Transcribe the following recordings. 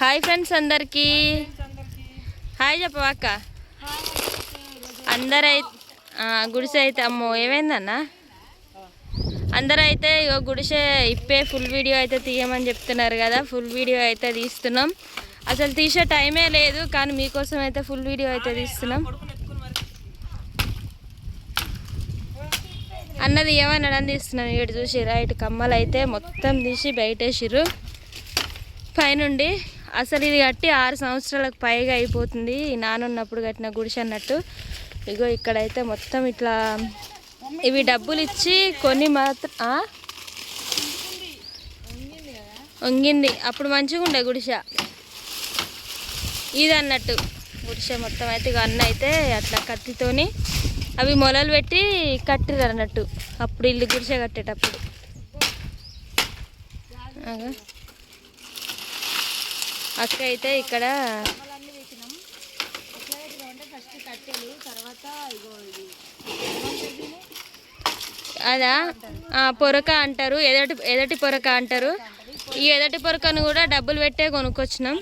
Hi friends అందరికీ. Hi చెప్పవా అక్క అందరై గుడిసె అయితే అమ్మో ఏమైందన్నా? అందరైతే ఇగో గుడిసె ఇప్పే ఫుల్ వీడియో అయితే తీయమని చెప్తున్నారు కదా ఫుల్ వీడియో అయితే తీస్తున్నాం. అసలు తీసే టైమే లేదు కానీ మీకోసం అయితే ఫుల్ వీడియో అయితే తీస్తున్నాం. అన్నది ఏమన్నాడని తీస్తున్నాం ఇటు చూసి ఇటు కమ్మలు అయితే మొత్తం తీసి బయటేసిర్రు. పైనుండి అసలు ఇది కట్టి ఆరు సంవత్సరాలకు పైగా అయిపోతుంది. నానున్నప్పుడు కట్టిన గుడిసె అన్నట్టు. ఇగో ఇక్కడైతే మొత్తం ఇట్లా ఇవి డబ్బులు ఇచ్చి కొన్ని మాత్రం వంగింది. అప్పుడు మంచిగా ఉండే గుడిసె. ఇది అన్నట్టు. గుడిసె మొత్తం అయితే ఇక అన్న అయితే అట్లా కత్తితోని అవి మొలలు పెట్టి కట్టిరు అన్నట్టు. అప్పుడు ఇల్లు గుడిసె కట్టేటప్పుడు. అగా. అక్క అయితే ఇక్కడ అదా? పొరక అంటారు. ఎదటి ఎదటి పొరక అంటారు. ఈ ఎదటి పొరకను కూడా డబ్బులు పెట్టే కొనుక్కొచ్చినాం.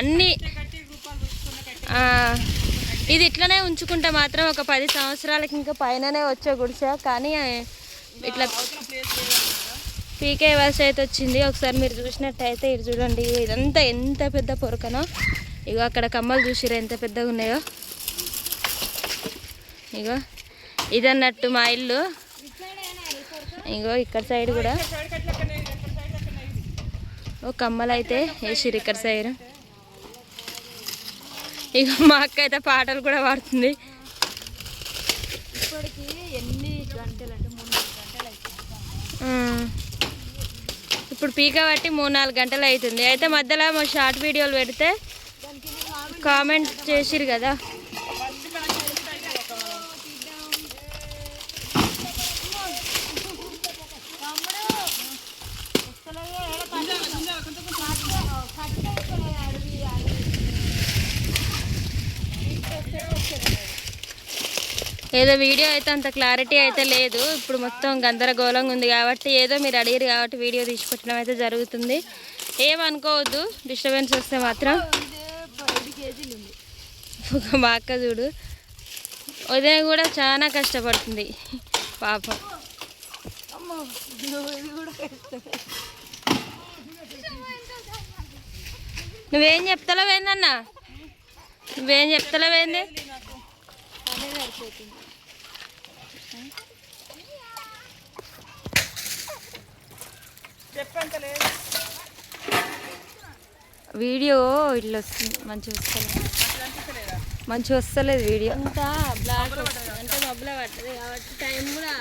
అన్నీ ఇది ఇట్లనే ఉంచుకుంటే మాత్రం ఒక పది సంవత్సరాలకి ఇంకా పైననే వచ్చే గుడిసె. కానీ ఇట్లా పీకే వర్ష అయితే వచ్చింది. ఒకసారి మీరు చూసినట్టయితే ఇది చూడండి ఇదంతా ఎంత పెద్ద పొరకనో. ఇగో అక్కడ కమ్మలు చూసిరా ఎంత పెద్దగా ఉన్నాయో. ఇగో ఇదన్నట్టు మా ఇల్లు. ఇగో ఇక్కడ సైడ్ కూడా. ఓ కమ్మలు అయితే వేసిరు ఇక్కడ సైడ్. ఇగో మా అక్క అయితే పాటలు కూడా పాడుతుంది. ఇప్పటికి ఎన్ని గంటలు అంటే మూడు గంటలు. ఇప్పుడు పీక బట్టి మూడు నాలుగు గంటలు అవుతుంది. అయితే మధ్యలో మా షార్ట్ వీడియోలు పెడితే కామెంట్ చేసిరు కదా. ఏదో వీడియో అయితే అంత క్లారిటీ అయితే లేదు. ఇప్పుడు మొత్తం గందరగోళంగా ఉంది కాబట్టి ఏదో మీరు అడిగారు కాబట్టి వీడియో తీసి పెట్టడం అయితే జరుగుతుంది. ఏమనుకోవద్దు డిస్టర్బెన్స్ వస్తే మాత్రం. ఒక మా అక్క చూడు ఉదయం కూడా చాలా కష్టపడుతుంది. పాపం. నువ్వేం చెప్తలేవు ఏందన్నా? నువ్వేం చెప్తలేవు ఏంది? వీడియో ఇట్లా వస్తుంది. మంచిగా వస్తలేదు. మంచిగా వస్తలేదు వీడియో.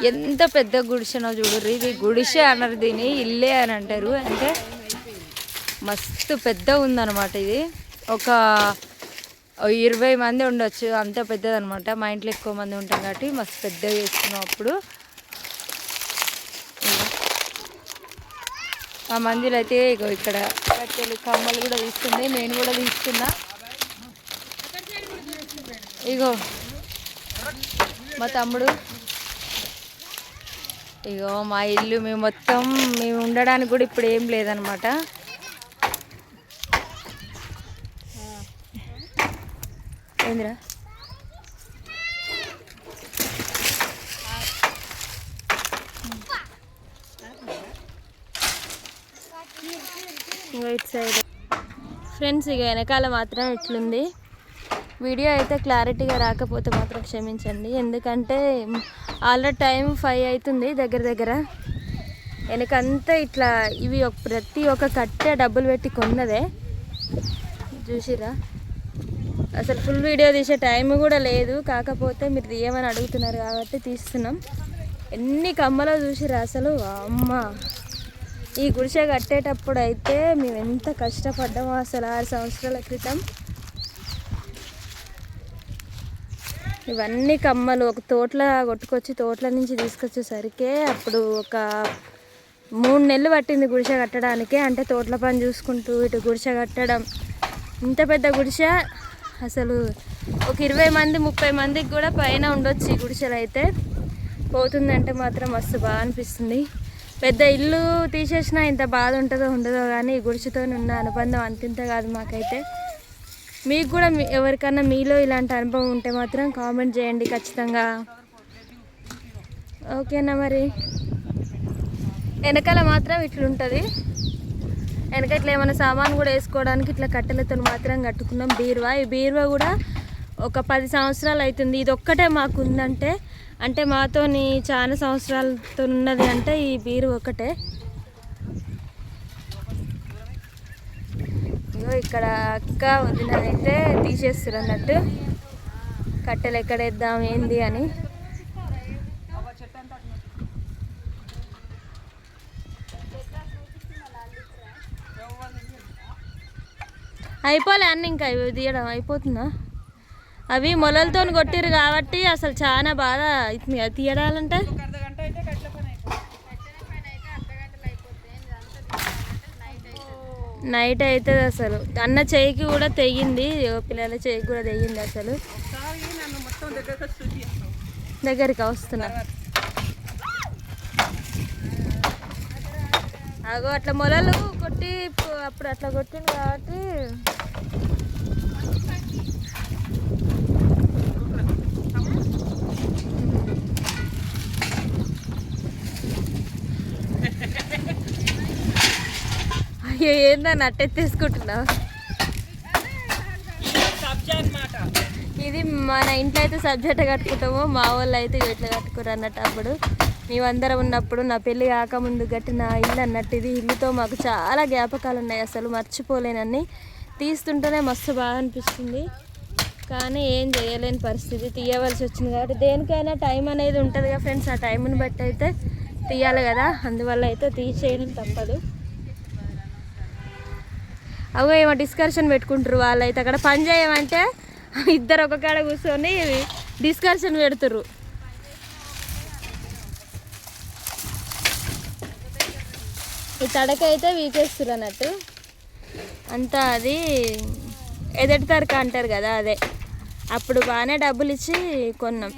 ఎంత పెద్ద గుడిసెనో చూడు. ఇది గుడిసె అనరు దీని ఇల్లే అని అంటారు. అంటే మస్తు పెద్ద ఉందన్నమాట ఇది. ఒక ఇరవై మంది ఉండొచ్చు అంత పెద్దదనమాట. మా ఇంట్లో ఎక్కువ మంది ఉంటాం కాబట్టి మస్తు పెద్దగా చేసుకున్నాం అప్పుడు. ఆ మందులు అయితే ఇగో ఇక్కడ కట్టెలు కమ్మలు కూడా తీసుకుంది నేను కూడా తీసుకున్నా. ఇగో మా తమ్ముడు. ఇగో మా ఇల్లు మేము మొత్తం మేము ఉండడానికి కూడా ఇప్పుడు ఏం లేదనమాట. ఏందిరా ఇటు సైడ్ ఫ్రెండ్స్ ఇక వెనకాల మాత్రం ఇట్లుంది వీడియో అయితే క్లారిటీగా రాకపోతే మాత్రం క్షమించండి. ఎందుకంటే ఆల్రెడీ టైం ఫైవ్ అవుతుంది దగ్గర దగ్గర. వెనకంతా ఇట్లా ఇవి ప్రతి ఒక్క కట్టే డబ్బులు పెట్టి కొన్నదే. చూసిరా అసలు ఫుల్ వీడియో తీసే టైం కూడా లేదు. కాకపోతే మీరు తీయమని అడుగుతున్నారు కాబట్టి తీస్తున్నాం. ఎన్ని కమ్మలో చూసిరా అసలు? అమ్మ. ఈ గుడిసె కట్టేటప్పుడు అయితే మేము ఎంత కష్టపడ్డామో అసలు ఆరు సంవత్సరాల క్రితం. ఇవన్నీ కమ్మలు. ఒక తోటల కొట్టుకొచ్చి తోటల నుంచి తీసుకొచ్చేసరికి అప్పుడు ఒక మూడు నెలలు పట్టింది గుడిసె కట్టడానికి. అంటే తోటల పని చూసుకుంటూ ఇటు గుడిసె కట్టడం. ఇంత పెద్ద గుడిసె అసలు ఒక ఇరవై మంది ముప్పై మందికి కూడా పైన ఉండొచ్చు ఈ గుడిసెలు అయితే. పోతుందంటే మాత్రం మస్తు బాగా అనిపిస్తుంది. పెద్ద ఇల్లు తీసేసినా ఇంత బాధ ఉంటుందో ఉండదో కానీ ఈ గుడిసెతో ఉన్న అనుబంధం అంతింత కాదు మాకైతే. మీకు కూడా మీ- ఎవరికన్నా మీలో ఇలాంటి అనుభవం ఉంటే మాత్రం కామెంట్ చేయండి ఖచ్చితంగా. ఓకేనా మరి? వెనకాల మాత్రం ఇట్లుంటుంది. వెనక ఇట్లా ఏమైనా సామాన్ కూడా వేసుకోవడానికి ఇట్లా కట్టెలతో మాత్రం కట్టుకున్నాం. బీరువా. ఈ బీరువా కూడా ఒక పది సంవత్సరాలు అవుతుంది ఇది ఒక్కటే మాకు ఉందంటే అంటే మాతోని చాలా సంవత్సరాలతో ఉన్నది అంటే ఈ బీరువా ఒకటే ఇగో ఇక్కడ అక్క వదిన అయితే తీసేస్తారు అన్నట్టు. కట్టెలు ఎక్కడేద్దాం ఏంది అని. అయిపోలే అన్న ఇంకా ఇవి తీయడం అయిపోతుందా? అవి మొలలతో కొట్టిరు కాబట్టి అసలు చాలా బాధ అవుతుంది తీయడాలంటే. నైట్ అవుతుంది అసలు. అన్న చెయ్యికి కూడా తెగింది పిల్లల చెయ్యికి కూడా తెగింది అసలు. దగ్గరికి వస్తున్నా. అగో అట్లా మొలలు కొట్టి అప్పుడు అట్లా కొట్టింది కాబట్టి అయ్యో ఏందని అట్టెత్తేసుకుంటున్నావు ఇది మన ఇంట్లో అయితే సబ్జెక్ట్ కట్టుకుంటాము మా వాళ్ళు అయితే ఇట్లా కట్టుకోరు అన్నట్టు అప్పుడు. మేమందరం ఉన్నప్పుడు నా పెళ్ళి కాకముందు కట్టిన ఇల్లు అన్నట్టు ఇది. ఇల్లుతో మాకు చాలా జ్ఞాపకాలు ఉన్నాయి అసలు మర్చిపోలేనని తీస్తుంటేనే మస్తు బాగా అనిపిస్తుంది. కానీ ఏం చేయలేని పరిస్థితి. తీయవలసి వచ్చింది కాబట్టి దేనికైనా టైం అనేది ఉంటుంది కదా ఫ్రెండ్స్. ఆ టైంని బట్టి అయితే తీయాలి కదా. అందువల్ల అయితే తీసేయడం తప్పదు. అవో ఏమో డిస్కషన్ పెట్టుకుంటారు వాళ్ళైతే. అక్కడ పని చేయమంటే ఇద్దరు ఒక కాడ కూర్చొని డిస్కషన్ పెడుతుర్రు. ఈ తడకైతే వీకేస్తారు అన్నట్టు. అంతా అది ఎదటి అంటారు కదా అదే. అప్పుడు బాగానే డబ్బులు ఇచ్చి కొన్నాం.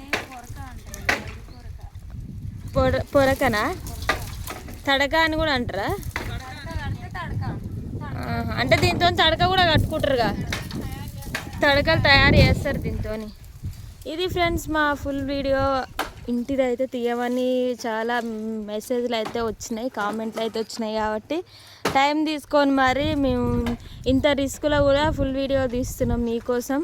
పొర పొరకనా? తడక అని కూడా అంటారా? అంటే దీంతో తడక కూడా కట్టుకుంటారుగా. తడకలు తయారు చేస్తారు దీంతో ఇది ఫ్రెండ్స్ మా ఫుల్ వీడియో. ఇంటిది అయితే తీయమని చాలా మెసేజ్లు అయితే వచ్చినాయి కామెంట్లు అయితే వచ్చినాయి కాబట్టి టైం తీసుకొని మరి మేము ఇంత రిస్క్లో కూడా ఫుల్ వీడియో తీస్తున్నాం మీకోసం.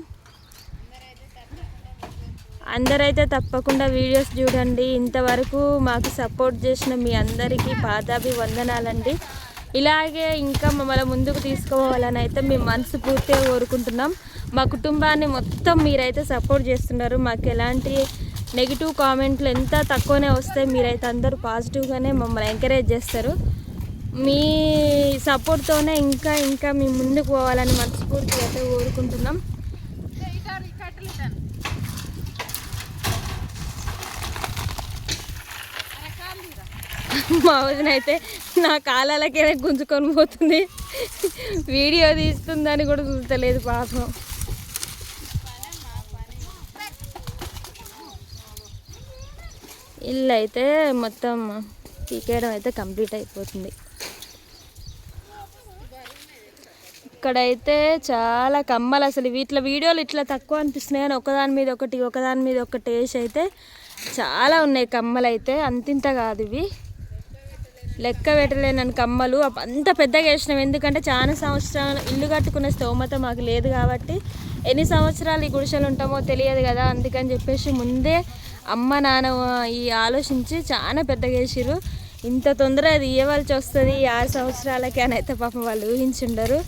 అందరైతే తప్పకుండా వీడియోస్ చూడండి. ఇంతవరకు మాకు సపోర్ట్ చేసిన మీ అందరికీ పాదాభి వందనాలండి ఇలాగే ఇంకా మమ్మల్ని ముందుకు తీసుకోవాలని అయితే మేము మనస్ఫూర్తిగా కోరుకుంటున్నాం. మా కుటుంబాన్ని మొత్తం మీరైతే సపోర్ట్ చేస్తున్నారు. మాకు ఎలాంటి నెగిటివ్ కామెంట్లు ఎంత తక్కువనే వస్తే మీరైతే అందరూ పాజిటివ్గానే మమ్మల్ని ఎంకరేజ్ చేస్తారు. మీ సపోర్ట్తోనే ఇంకా ఇంకా మేము ముందుకు పోవాలని మనస్ఫూర్తిగా అయితే కోరుకుంటున్నాం. మా వదిన అయితే నా కాలాలకే గుంజుకొని పోతుంది. వీడియో తీస్తుందని కూడా చూడలేదు పాపం. ఇల్లు అయితే మొత్తం పీకేయడం అయితే కంప్లీట్ అయిపోతుంది. ఇక్కడైతే చాలా కమ్మలు అసలు. వీటిలో వీడియోలు ఇట్లా తక్కువ అనిపిస్తున్నాయి కానీ ఒకదాని మీద ఒకటి ఒకదాని మీద ఒకటి వేసి అయితే చాలా ఉన్నాయి కమ్మలు అయితే అంతింత కాదు ఇవి. లెక్క పెట్టలేనని కమ్మలు. అంత పెద్దగా వేసినాం. ఎందుకంటే చాలా సంవత్సరాలు ఇల్లు కట్టుకునే స్తోమత మాకు లేదు కాబట్టి ఎన్ని సంవత్సరాలు ఈ గుడిసెలు ఉంటామో తెలియదు కదా. అందుకని చెప్పేసి ముందే అమ్మ నాన్న ఈ ఆలోచించి చాలా పెద్దగా వేసిరు ఇంత తొందర అది ఇవ్వవలసి వస్తుంది. ఈ ఆరు సంవత్సరాలకి అని అయితే పాపం వాళ్ళు ఊహించుండరు.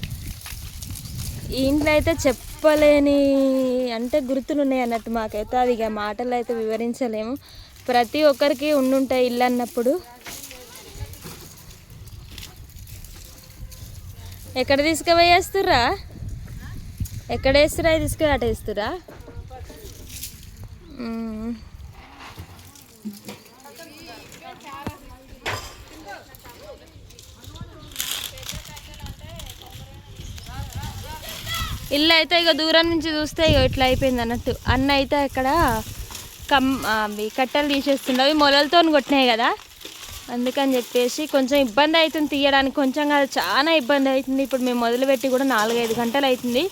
ఈ ఇంట్లో అయితే చెప్పలేని అంటే గుర్తులు ఉన్నాయి అన్నట్టు మాకైతే. అది ఇక మాటలు అయితే వివరించలేము. ప్రతి ఒక్కరికి ఉండుంటాయి ఇల్లు అన్నప్పుడు. ఎక్కడ తీసుకుపోయేస్తుర్రా? ఎక్కడ వేస్తురా తీసుకుని అటు వేస్తురా ఇల్లు అయితే ఇక దూరం నుంచి చూస్తే ఇక ఇట్లా అయిపోయింది అన్నట్టు. అన్న అయితే అక్కడ కమ్ అవి కట్టెలు తీసేస్తుండే. అవి మొలలతో కొట్టినాయి కదా. అందుకని చెప్పేసి కొంచెం ఇబ్బంది అవుతుంది తీయడానికి. కొంచెం కాదు చాలా ఇబ్బంది అవుతుంది. ఇప్పుడు మేము మొదలుపెట్టి కూడా నాలుగైదు గంటలు అవుతుంది.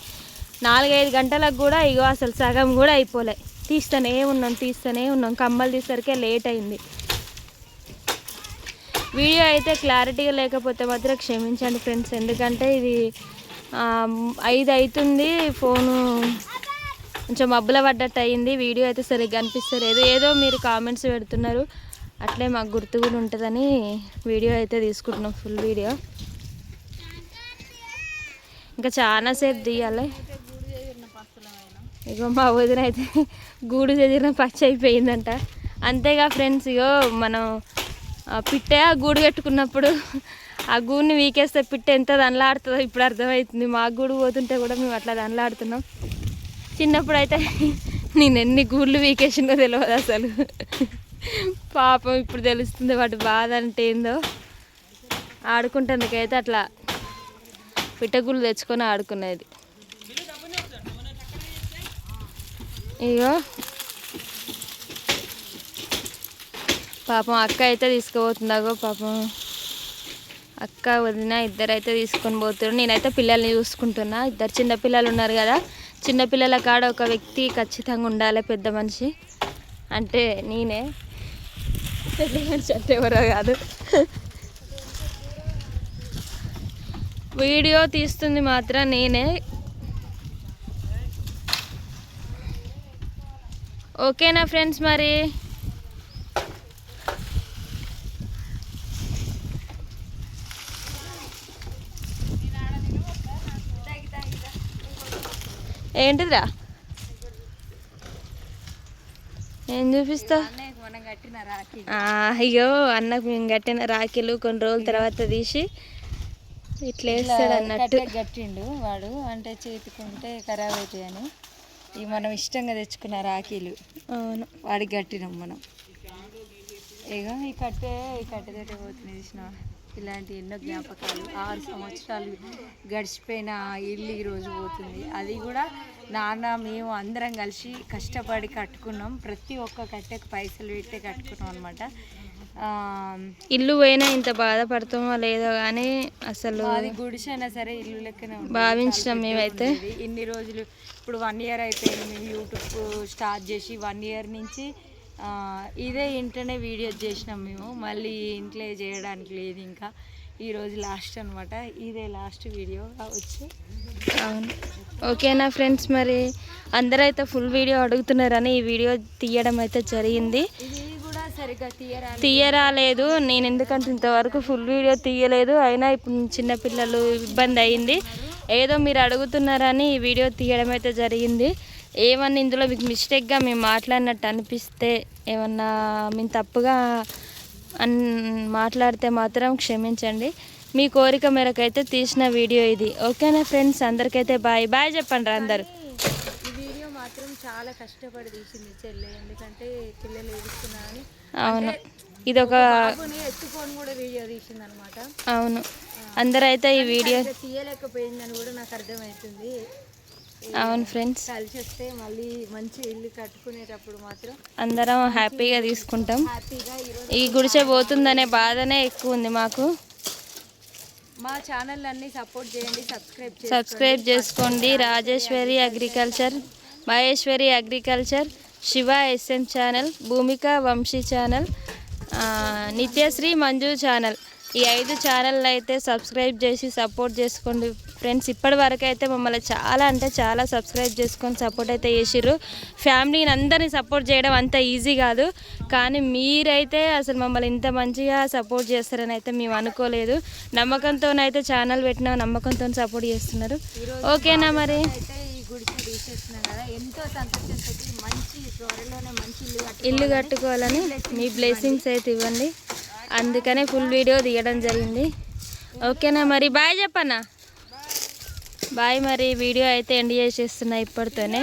నాలుగైదు గంటలకు కూడా ఇగో అసలు సగం కూడా అయిపోలే. తీస్తూనే ఉన్నాం తీస్తూనే ఉన్నాం. కమ్మలు తీసరికే లేట్ అయింది. వీడియో అయితే క్లారిటీగా లేకపోతే మాత్రం క్షమించండి ఫ్రెండ్స్. ఎందుకంటే ఇది ఐదు అవుతుంది ఫోను కొంచెం మబ్బుల పడ్డట్టు అయింది వీడియో అయితే సరిగ్గా అనిపిస్తలేదు. ఏదో మీరు కామెంట్స్ పెడుతున్నారు అట్లే మాకు గుర్తు కూడా ఉంటుందని వీడియో అయితే తీసుకుంటున్నాం ఫుల్ వీడియో. ఇంకా చాలాసేపు తీయాలి. ఇగో మా వదిన అయితే గూడు చెదిరిన పచ్చి అయిపోయిందంట. అంతేగా ఫ్రెండ్స్ ఇగో మనం ఆ, పిట్టే ఆ గూడు కట్టుకున్నప్పుడు ఆ గూడిని వీకేస్తే పిట్ట ఎంత దండలాడుతుందో ఇప్పుడు అర్థమవుతుంది మా గూడు పోతుంటే కూడా మేము అట్లా దండలాడుతున్నాం చిన్నప్పుడు అయితే నేను ఎన్ని గూళ్ళు వీకేసినో తెలియదు అసలు. పాపం ఇప్పుడు తెలుస్తుంది వాటి బాధ అంటే ఏందో. ఆడుకుంటేందుకైతే అట్లా పిట్టగుళ్ళు తెచ్చుకొని ఆడుకునేది. ఇగో. పాపం అక్క అయితే తీసుకుపోతుందాగో పాపం. అక్క వదిన ఇద్దరైతే తీసుకొని పోతున్నారు నేనైతే పిల్లల్ని చూసుకుంటున్నా. ఇద్దరు చిన్న పిల్లలు ఉన్నారు కదా. చిన్నపిల్లల కాడ ఒక వ్యక్తి ఖచ్చితంగా ఉండాలి పెద్ద మనిషి. అంటే నేనే. పెద్ద మనిషి అంటే ఎవరో కాదు. వీడియో తీస్తుంది మాత్రం నేనే. ఓకేనా ఫ్రెండ్స్ మరి? ఏంటిదిరా? ఏం చూపిస్తా? మనం కట్టిన రాఖీ ఆ, అయ్యో అన్నకు మేము కట్టిన రాఖీలు కొన్ని రోజుల తర్వాత తీసి ఇట్లా వేస్తాడు అన్నట్టు. కట్టె కట్టిండు వాడు అంటే చేతికుంటే ఖరాబ్ అవుతాయని ఇవి మనం ఇష్టంగా తెచ్చుకున్న రాఖీలు అవును. వాడికి కట్టినాం మనం. ఇక ఈ కట్టె ఈ కట్టెతోటి పోతుంది చూసిన ఇలాంటి ఎన్నో జ్ఞాపకాలు. ఆరు సంవత్సరాలు గడిచిపోయిన ఇల్లు ఈరోజు పోతుంది. అది కూడా నాన్న మేము అందరం కలిసి కష్టపడి కట్టుకున్నాం. ప్రతి ఒక్క కట్టెకు పైసలు పెట్టి కట్టుకున్నాం అనమాట ఇల్లు పోయినా ఇంత బాధపడతామో లేదో కానీ అసలు అది గుడిసైనా సరే ఇల్లు లెక్కనే. భావించినాం మేమైతే. ఇన్ని రోజులు ఇప్పుడు వన్ ఇయర్ అయిపోయింది. మేము యూట్యూబ్ స్టార్ట్ చేసి వన్ ఇయర్ నుంచి ఇదే ఇంట్లోనే వీడియోస్ చేసినాం మేము. మళ్ళీ ఇంట్లో చేయడానికి లేదు ఇంకా. ఈ రోజు లాస్ట్ అనమాట ఇదే లాస్ట్ వీడియో వచ్చి అవును. ఓకేనా ఫ్రెండ్స్ మరి అందరైతే ఫుల్ వీడియో అడుగుతున్నారని ఈ వీడియో తీయడం అయితే జరిగింది. తీయరాలేదు. నేను ఎందుకంటే ఇంతవరకు ఫుల్ వీడియో తీయలేదు. అయినా ఇప్పుడు చిన్నపిల్లలు ఇబ్బంది అయింది. ఏదో మీరు అడుగుతున్నారని ఈ వీడియో తీయడం అయితే జరిగింది. ఏమన్నా ఇందులో మీకు మిస్టేక్గా మేము మాట్లాడినట్టు అనిపిస్తే ఏమన్నా మేము తప్పుగా అన్ మాట్లాడితే మాత్రం క్షమించండి. మీ కోరిక మేరకు అయితే తీసిన వీడియో ఇది. ఓకేనా ఫ్రెండ్స్? అందరికైతే బాయ్. బాయ్ చెప్పండి అందరు. ఈ వీడియో మాత్రం చాలా కష్టపడి తీసింది చెల్లె. ఎందుకంటే పిల్లలు ఏడుస్తున్నారని. అవును. ఇది ఒక ఎత్తుకొని కూడా వీడియో తీసింది అనమాట అవును అందరైతే ఈ వీడియో తీయలేకపోయిందని కూడా నాకు అర్థమవుతుంది. అవును ఫ్రెండ్స్. కలిసి వస్తే మళ్ళీ మంచి ఇల్లు కట్టుకునేటప్పుడు మాత్రం అందరం హ్యాపీగా తీసుకుంటాం. ఈ గుడిసె పోతుందనే బాధనే ఎక్కువ ఉంది మాకు. మా ఛానల్ అన్ని సపోర్ట్ చేయండి సబ్స్క్రైబ్ సబ్స్క్రైబ్ చేసుకోండి. Rajeshwari agriculture Maheshwari agriculture Shiva SM channel Bhumika Vamshi channel Nithyasri Manju channel ఈ ఐదు ఛానల్ అయితే సబ్స్క్రైబ్ చేసి సపోర్ట్ చేసుకోండి. ఫ్రెండ్స్ ఇప్పటి వరకు అయితే మమ్మల్ని చాలా అంటే చాలా సబ్స్క్రైబ్ చేసుకొని సపోర్ట్ అయితే చేసిర్రు. ఫ్యామిలీని అందరినీ సపోర్ట్ చేయడం అంత ఈజీ కాదు. కానీ మీరైతే అసలు మమ్మల్ని ఇంత మంచిగా సపోర్ట్ చేస్తారని అయితే మేము అనుకోలేదు. నమ్మకంతోనైతే ఛానల్ పెట్టిన నమ్మకంతో సపోర్ట్ చేస్తున్నారు. ఓకేనా మరి? గుడికి తీసేస్తున్నాం కదా ఎంతో సంతోషంతో మంచి త్వరలోనే మంచి ఇల్లు కట్టుకోవాలని మీ బ్లెస్సింగ్స్ అయితే ఇవ్వండి. అందుకనే ఫుల్ వీడియో తీయడం జరిగింది. ఓకేనా మరి? బాయ్ చెప్పన్నా. బాయ్ మరి వీడియో అయితే ఎండ్ చేసేస్తున్నా ఇప్పటితోనే.